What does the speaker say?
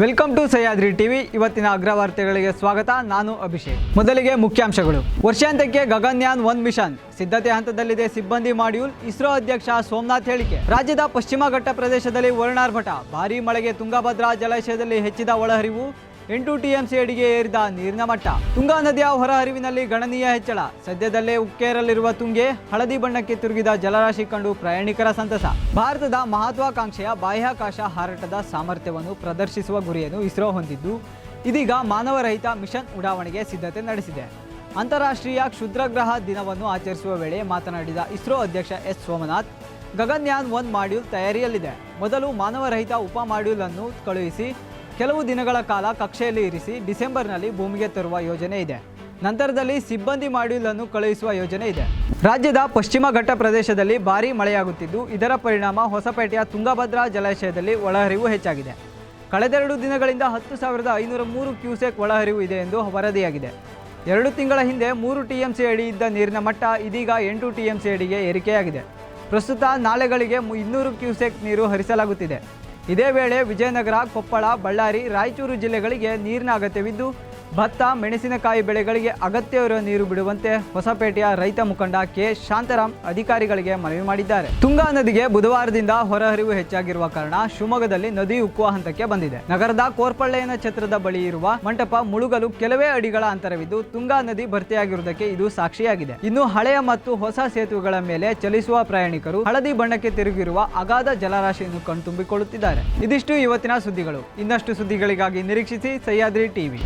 Welcome to Sahyadri TV. ಇವತ್ತಿನ ಅಗ್ರವಾರ್ತೆಗಳಿಗೆ ಸ್ವಾಗತ. ನಾನು ಅಭಿಷೇಕ್. ಮೊದಲಿಗೆ ಮುಖ್ಯಾಂಶಗಳು. ವರ್ಷಾಂತ್ಯಕ್ಕೆ ಗಗನ್ಯಾನ್ ಒನ್ ಮಿಷನ್. ಸಿದ್ಧತೆ ಹಂತದಲ್ಲಿದೆ ಸಿಬ್ಬಂದಿ ಮಾಡ್ಯೂಲ್. ಇಸ್ರೋ ಅಧ್ಯಕ್ಷ ಸೋಮನಾಥ್ ಹೇಳಿಕೆ. ರಾಜ್ಯದ ಪಶ್ಚಿಮ ಘಟ್ಟ ಪ್ರದೇಶದಲ್ಲಿ ವರುಣಾರ್ಭಟ. ಭಾರೀ ಮಳೆಗೆ ತುಂಗಭದ್ರಾ ಜಲಾಶಯದಲ್ಲಿ ಹೆಚ್ಚಿದ ಒಳಹರಿವು. ಎಂಟು ಟಿಎಂಸಿ ಅಡಿಗೆ ಏರಿದ ನೀರಿನ ಮಟ್ಟ. ತುಂಗಾ ನದಿಯ ಹೊರಹರಿವಿನಲ್ಲಿ ಗಣನೀಯ ಹೆಚ್ಚಳ. ಸದ್ಯದಲ್ಲೇ ಉಕ್ಕೇರಲಿರುವ ತುಂಗೆ ಹಳದಿ ಬಣ್ಣಕ್ಕೆ ತಿರುಗಿದ ಜಲರಾಶಿ ಕಂಡು ಪ್ರಯಾಣಿಕರ ಸಂತಸ. ಭಾರತದ ಮಹತ್ವಾಕಾಂಕ್ಷೆಯ ಬಾಹ್ಯಾಕಾಶ ಹಾರಾಟದ ಸಾಮರ್ಥ್ಯವನ್ನು ಪ್ರದರ್ಶಿಸುವ ಗುರಿಯನ್ನು ಇಸ್ರೋ ಹೊಂದಿದ್ದು, ಇದೀಗ ಮಾನವರಹಿತ ಮಿಷನ್ ಉಡಾವಣೆಗೆ ಸಿದ್ಧತೆ ನಡೆಸಿದೆ. ಅಂತಾರಾಷ್ಟ್ರೀಯ ಕ್ಷುದ್ರಗ್ರಹ ದಿನವನ್ನು ಆಚರಿಸುವ ವೇಳೆ ಮಾತನಾಡಿದ ಇಸ್ರೋ ಅಧ್ಯಕ್ಷ S Somanath, Gaganyaan one module ತಯಾರಿಯಲ್ಲಿದೆ. ಮೊದಲು ಮಾನವರಹಿತ ಉಪ ಮಾಡ್ಯೂಲ್ ಅನ್ನು ಕಳುಹಿಸಿ ಕೆಲವು ದಿನಗಳ ಕಾಲ ಕಕ್ಷೆಯಲ್ಲಿ ಇರಿಸಿ ಡಿಸೆಂಬರ್ನಲ್ಲಿ ಭೂಮಿಗೆ ತರುವ ಯೋಜನೆ ಇದೆ. ನಂತರದಲ್ಲಿ ಸಿಬ್ಬಂದಿ ಮಾಡ್ಯೂಲ್ ಅನ್ನು ಕಳುಹಿಸುವ ಯೋಜನೆ ಇದೆ. ರಾಜ್ಯದ ಪಶ್ಚಿಮ ಘಟ್ಟ ಪ್ರದೇಶದಲ್ಲಿ ಭಾರೀ ಮಳೆಯಾಗುತ್ತಿದ್ದು, ಇದರ ಪರಿಣಾಮ ಹೊಸಪೇಟೆಯ ತುಂಗಭದ್ರಾ ಜಲಾಶಯದಲ್ಲಿ ಒಳಹರಿವು ಹೆಚ್ಚಾಗಿದೆ. ಕಳೆದೆರಡು ದಿನಗಳಿಂದ ಹತ್ತು ಸಾವಿರದ ಐನೂರ ಮೂರು ಕ್ಯೂಸೆಕ್ ಒಳಹರಿವು ಇದೆ ಎಂದು ವರದಿಯಾಗಿದೆ. ಎರಡು ತಿಂಗಳ ಹಿಂದೆ ಮೂರು ಟಿಎಂಸಿ ಅಡಿ ಇದ್ದ ನೀರಿನ ಮಟ್ಟ ಇದೀಗ ಎಂಟು ಟಿಎಂಸಿ ಅಡಿಗೆ ಏರಿಕೆಯಾಗಿದೆ. ಪ್ರಸ್ತುತ ನಾಲೆಗಳಿಗೆ ಇನ್ನೂರು ಕ್ಯೂಸೆಕ್ ನೀರು ಹರಿಸಲಾಗುತ್ತಿದೆ. ಇದೇ ವೇಳೆ ವಿಜಯನಗರ ಕೊಪ್ಪಳ ಬಳ್ಳಾರಿ ರಾಯಚೂರು ಜಿಲ್ಲೆಗಳಿಗೆ ನೀರಿನ ಅಗತ್ಯವಿದ್ದು ಭತ್ತ, ಮೆಣಸಿನಕಾಯಿ ಬೆಳೆಗಳಿಗೆ ಅಗತ್ಯವಿರುವ ನೀರು ಬಿಡುವಂತೆ ಹೊಸಪೇಟೆಯ ರೈತ ಮುಖಂಡ ಕೆ. ಶಾಂತರಾಮ್ ಅಧಿಕಾರಿಗಳಿಗೆ ಮನವಿ ಮಾಡಿದ್ದಾರೆ. ತುಂಗಾ ನದಿಗೆ ಬುಧವಾರದಿಂದ ಹೊರಹರಿವು ಹೆಚ್ಚಾಗಿರುವ ಕಾರಣ ಶಿವಮೊಗ್ಗದಲ್ಲಿ ನದಿ ಉಕ್ಕುವ ಹಂತಕ್ಕೆ ಬಂದಿದೆ. ನಗರದ ಕೋರ್ಪಳ್ಳೆಯನ ಛತ್ರದ ಬಳಿ ಇರುವ ಮಂಟಪ ಮುಳುಗಲು ಕೆಲವೇ ಅಡಿಗಳ ಅಂತರವಿದ್ದು ತುಂಗಾ ನದಿ ಭರ್ತಿಯಾಗಿರುವುದಕ್ಕೆ ಇದು ಸಾಕ್ಷಿಯಾಗಿದೆ. ಇನ್ನು ಹಳೆಯ ಮತ್ತು ಹೊಸ ಸೇತುವೆಗಳ ಮೇಲೆ ಚಲಿಸುವ ಪ್ರಯಾಣಿಕರು ಹಳದಿ ಬಣ್ಣಕ್ಕೆ ತಿರುಗಿರುವ ಅಗಾಧ ಜಲರಾಶಿಯನ್ನು ಕಣ್ತುಂಬಿಕೊಳ್ಳುತ್ತಿದ್ದಾರೆ. ಇದಿಷ್ಟು ಇವತ್ತಿನ ಸುದ್ದಿಗಳು. ಇನ್ನಷ್ಟು ಸುದ್ದಿಗಳಿಗಾಗಿ ನಿರೀಕ್ಷಿಸಿ ಸಹ್ಯಾದ್ರಿ ಟಿವಿ.